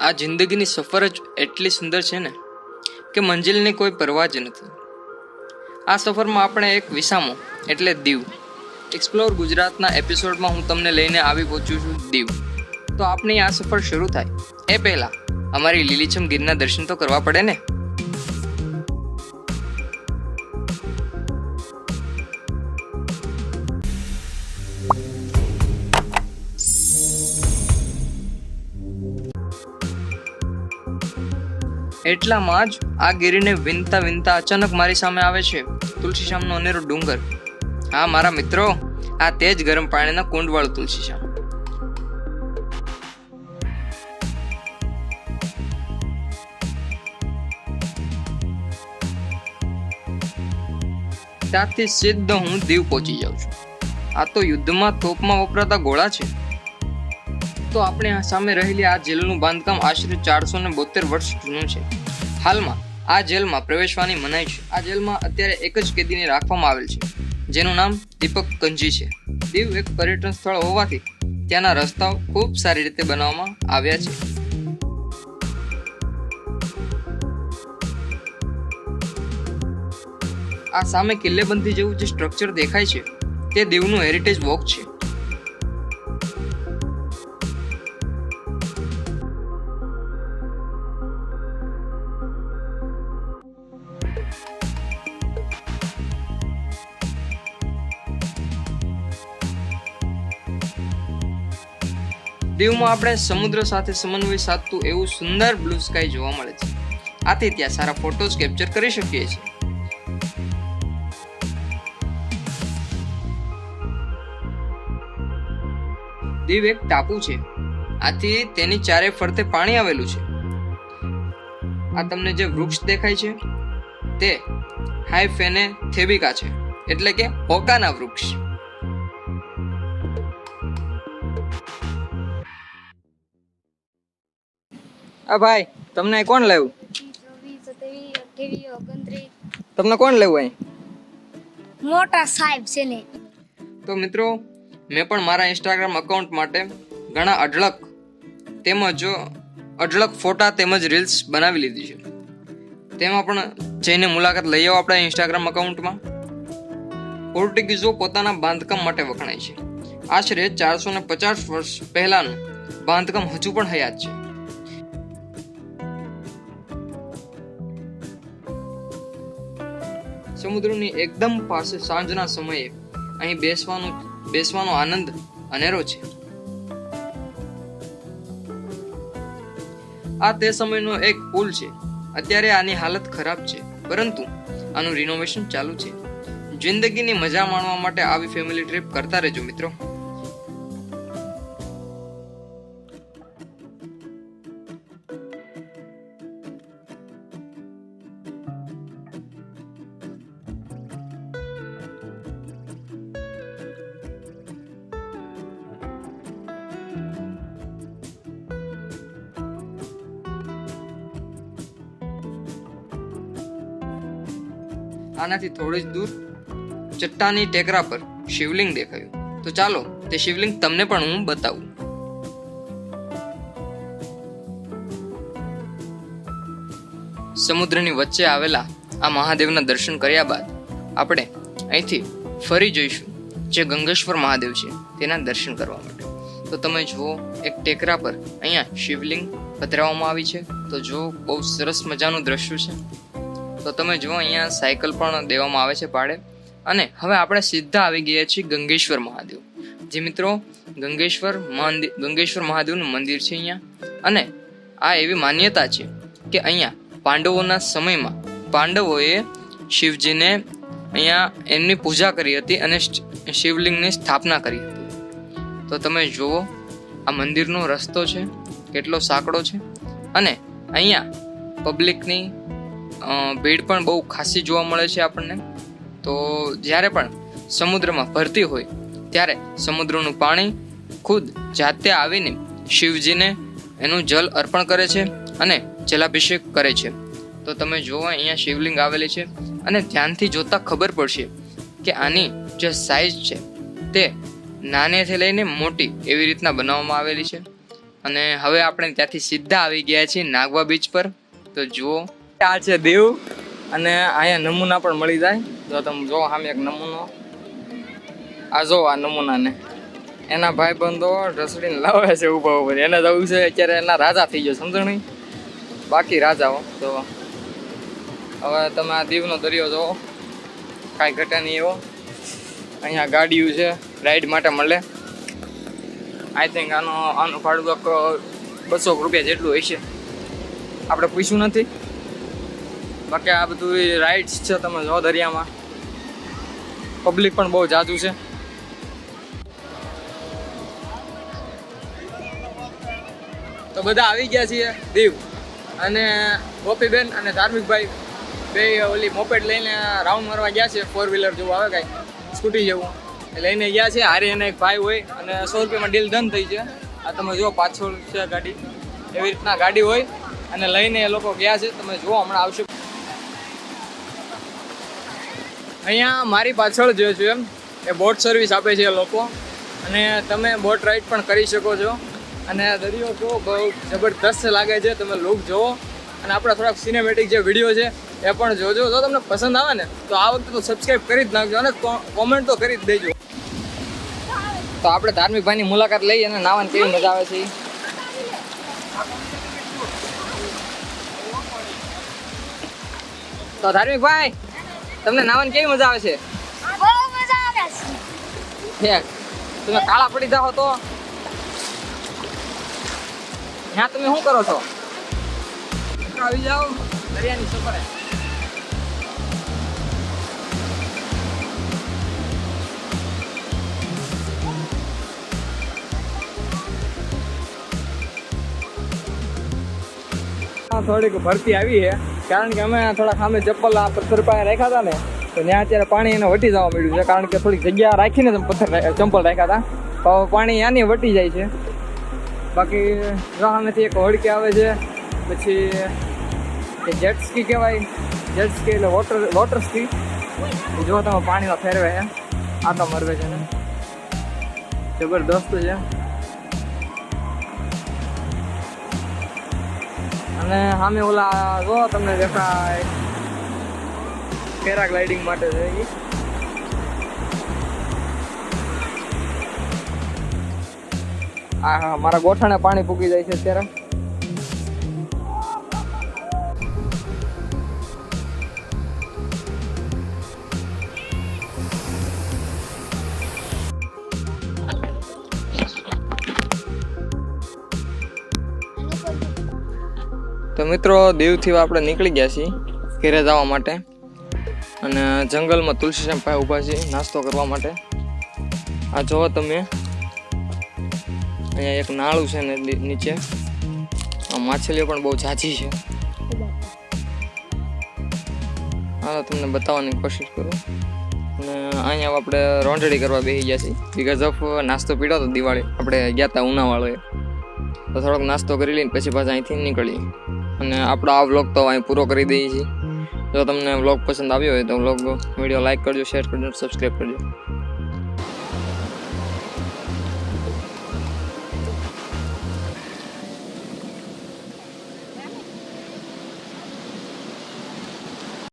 આ જિંદગીની સફર જ એટલી સુંદર છે ને કે મંજિલની કોઈ પરવા જ નથી. આ સફરમાં આપણે એક વિસામો, એટલે દીવ. એક્સપ્લોર ગુજરાતના એપિસોડમાં હું તમને લઈને આવી પહોંચ્યું છું દીવ. તો આપની આ સફર શરૂ થાય. એ પહેલાં, અમારી લીલીછમ ગીરના દર્શન તો કરવા પડે ને? એટલામાં જ આ ગીરીને વિનતા વિનતા અચાનક મારી સામે આવે છે. તુલસીશ્યામનો અનેરો ડુંગર. હા, મારા મિત્રો, આ તે જ ગરમ પાણીના કુંડવાળું તુલસીશ્યામ. ત્યાંથી સીધો હું દીવ પહોંચી જાઉં છું. આ તો યુદ્ધમાં તોપમાં વપરાતા ગોળા છે. તો આપણે આ સામે રહેલી આ જેલનું બાંધકામ આશરે ચારસો ને બોતેર વર્ષ જૂનું છે. હાલમાં આ જેલમાં પ્રવેશવાની મનાઈ છે. આ જેલમાં અત્યારે એક જ કેદીને રાખવામાં આવેલ છે. જેનું નામ દીપક કંજી છે. દીવ એક પર્યટન સ્થળ હોવાથી ત્યાંના રસ્તાઓ ખૂબ સારી રીતે બનાવવામાં આવ્યા છે. આ સામે કિલ્લેબંધી જેવું જે સ્ટ્રક્ચર દેખાય છે, તે દીવનું હેરિટેજ વોક છે. દીવમાં આપણે સમુદ્ર સાથે સમન્વય સાધતું એવું સુંદર બ્લુ સ્કાય જોવા મળે છે. આથી ત્યાં સારા ફોટોઝ કેપ્ચર કરી શકીએ છીએ. દીવ એક ટાપુ છે. આથી તેની ચારે ફરતે પાણી આવેલું છે. આ તમને જે વૃક્ષ દેખાય છે, તે હાઈફેને થેબિકા છે. એટલે કે હોકાના વૃક્ષ. આ ભાઈ તમને કોણ લેવું તમને કોણ લેવું અહીં? મોટા સાહેબ છે ને. તો મિત્રો મેં પણ મારા ઇન્સ્ટાગ્રામ અકાઉન્ટ માટે ઘણા અઢળક તેમજ અઢળક ફોટા તેમજ રીલ્સ બનાવી લીધી છે. તેમાં પણ જઈને મુલાકાત લઈ આવો આપણા ઇન્સ્ટાગ્રામ અકાઉન્ટમાં પોર્ટુગીઝો પોતાના બાંધકામ માટે વખણાય છે. આશરે ચારસો ને પચાસ વર્ષ પહેલાનું બાંધકામ હજુ પણ હયાત છે. સમુદ્રની એકદમ પાસે સાંજના સમયે અહીં બેસવાનું બેસવાનો આનંદ અનેરો છે. આ તે સમયનો એક પુલ છે. અત્યારે આની હાલત ખરાબ છે, પરંતુ આનું રિનોવેશન ચાલુ છે. જિંદગીની મજા માણવા માટે આવી ફેમિલી ટ્રીપ કરતા રહેજો મિત્રો. આનાથી થોડી જ દૂર ચટ્ટાની ટેકરા પર શિવલિંગ દેખાયું. તો ચાલો તે શિવલિંગ તમને પણ હું બતાવું. સમુદ્રની વચ્ચે આવેલા આ મહાદેવના દર્શન કર્યા બાદ આપણે અહીંથી ફરી જઈશું, જે ગંગેશ્વર મહાદેવ છે, તેના દર્શન કરવા માટે. તો તમે જુઓ, એક ટેકરા પર અહીંયા શિવલિંગ પધરાવવામાં આવી છે. તો જો બહુ સરસ મજાનું દ્રશ્ય છે. તો તમે જુઓ, અહીંયા સાયકલ પણ દેવામાં આવે છે ભાડે. અને હવે આપણે સીધા આવી ગયા છીએ ગંગેશ્વર મહાદેવ. જે મિત્રો, ગંગેશ્વર મંદિર ગંગેશ્વર મહાદેવનું મંદિર છે અહીંયા. અને આ એવી માન્યતા છે કે અહીંયા પાંડવોના સમયમાં પાંડવોએ શિવજીને અહીંયા એમની પૂજા કરી હતી અને શિવલિંગની સ્થાપના કરી હતી. તો તમે જુઓ, આ મંદિરનો રસ્તો છે, કેટલો સાંકડો છે. અને અહીંયા પબ્લિકની ભીડ પણ બહુ ખાસી જોવા મળે છે આપણને. તો જ્યારે પણ સમુદ્રમાં ભરતી હોય, ત્યારે સમુદ્રનું પાણી ખુદ જાતે આવીને શિવજીને એનું જલ અર્પણ કરે છે અને જલાભિષેક કરે છે. તો તમે જુઓ, અહીંયા શિવલિંગ આવેલી છે અને ધ્યાનથી જોતા ખબર પડશે કે આની જે સાઈઝ છે તે નાનેથી લઈને મોટી એવી રીતના બનાવવામાં આવેલી છે. અને હવે આપણે ત્યાંથી સીધા આવી ગયા છીએ નાગવા બીચ પર. તો જુઓ આ છે દેવ અને અહીંયા નમૂના પણ મળી જાય. જો તમે જો સામે એક નમૂનો. આ જો આ નમૂનાને. એના ભાઈબંધો રસડીને લાવે છે ઊભા ઉપર એને જવું છે અત્યારે એના રાજા થઈ ગયો સમજણી બાકી રાજાઓ તો હવે તમે આ દીવનો દરિયો જુઓ. કાંઈ ઘટે નહીં એવો. અહીંયા ગાડીઓ છે, રાઈડ માટે મળે. આઈ થિંક આનો, આનું ભાડું બસો રૂપિયા જેટલું હશે. આપણે પૂછ્યું નથી. બાકી આ બધું રાઇડ્સ છે તમે જો દરિયામાં. પબ્લિક પણ બહુ જાજુ છે. તો બધા આવી ગયા છીએ દીવ. અને ગોપીબેન અને ધાર્મિકભાઈ બે ઓલી મોપેડ લઈને રાઉન્ડ મારવા ગયા છે. ફોર વ્હીલર જેવું આવે કાંઈ સ્કૂટી જેવું. લઈને ગયા છે. હારી અને એક ભાઈ હોય અને સો રૂપિયામાં ડીલ ડન થઈ છે. આ તમે જુઓ પાછળ છે ગાડી. એવી રીતના ગાડી હોય અને લઈને એ લોકો ગયા છે. તમે જુઓ હમણાં આવશે. અહીંયા મારી પાછળ જે છે, એ બોટ સર્વિસ આપે છે લોકો. અને તમે બોટ રાઈડ પણ કરી શકો છો. અને દરિયો જો બહુ જબરદસ્ત લાગે છે, તમે લુક જુઓ. અને આપણા થોડાક સિનેમેટિક જે વીડિયો છે, એ પણ જોજો. જો તમને પસંદ આવે ને, તો આ વખતે તો સબસ્ક્રાઈબ કરી જ નાખજો અને કોમેન્ટ તો કરી જ દેજો. તો આપણે ધાર્મિક ભાઈની મુલાકાત લઈ અને નાવાની કેવી મજા આવે છે તો ધાર્મિક ભાઈ તમને નાવાની કેવી મજા આવે છે? બહુ મજા આવે છે. હે તમે કાળા પડી જાઓ તો. ત્યાં તમે શું કરો છો? આવી જાઓ દરિયાની સફરે હા, થોડીક ભરતી આવી છે. કારણ કે અમે થોડા સામે ચપ્પલ આ પથ્થર પાસે રાખ્યા હતા ને, તો ત્યાં અત્યારે પાણી એને વટી જવા મળ્યું છે. કારણ કે થોડીક જગ્યા રાખીને પથ્થર ચંપલ રાખ્યા હતા. તો પાણી આની વટી જાય છે. બાકી સામેથી એક હોડકી આવે છે, પછી એ જેટ કહેવાય. જેટસ્કી એટલે વોટર વોટર સ્કી જો તમે પાણીમાં ફેરવે આ તો મરવે છે જબરદસ્ત છે. અને સામે ઓલા જો તમને દેખાય પેરાગ્લાઇડિંગ માટે છે ઈ. આ મારા ગોઠણે પાણી પૂકી જાય છે અત્યારે તો મિત્રો, દીવથી આપણે નીકળી ગયા છીએ ઘેરે જવા માટે. અને જંગલમાં તુલસીશ્યામ ભાઈ ઊભા છે નાસ્તો કરવા માટે. આ જોવો તમે, અહીંયા એક નાળું છે ને નીચે. આ માછલીઓ પણ બહુ ઝાઝી છે. હા તમને બતાવવાની કોશિશ કરું. અને અહીંયા આપણે રોંઢડી કરવા બેસી ગયા છીએ. બિકોઝ ઓફ નાસ્તો પીડો તો દિવાળી. આપણે ગયા હતા ઉનાવાળોએ. તો થોડોક નાસ્તો કરી લઈને પછી પાછા અહીંથી નીકળીએ. અને આપણો આ વ્લોગ તો અહીં પૂરો કરી દઈએ છીએ. જો તમને વ્લોગ પસંદ આવ્યો હોય તો વ્લોગ વીડિયો લાઇક કરજો શેર કરજો સબસ્ક્રાઈબ કરજો.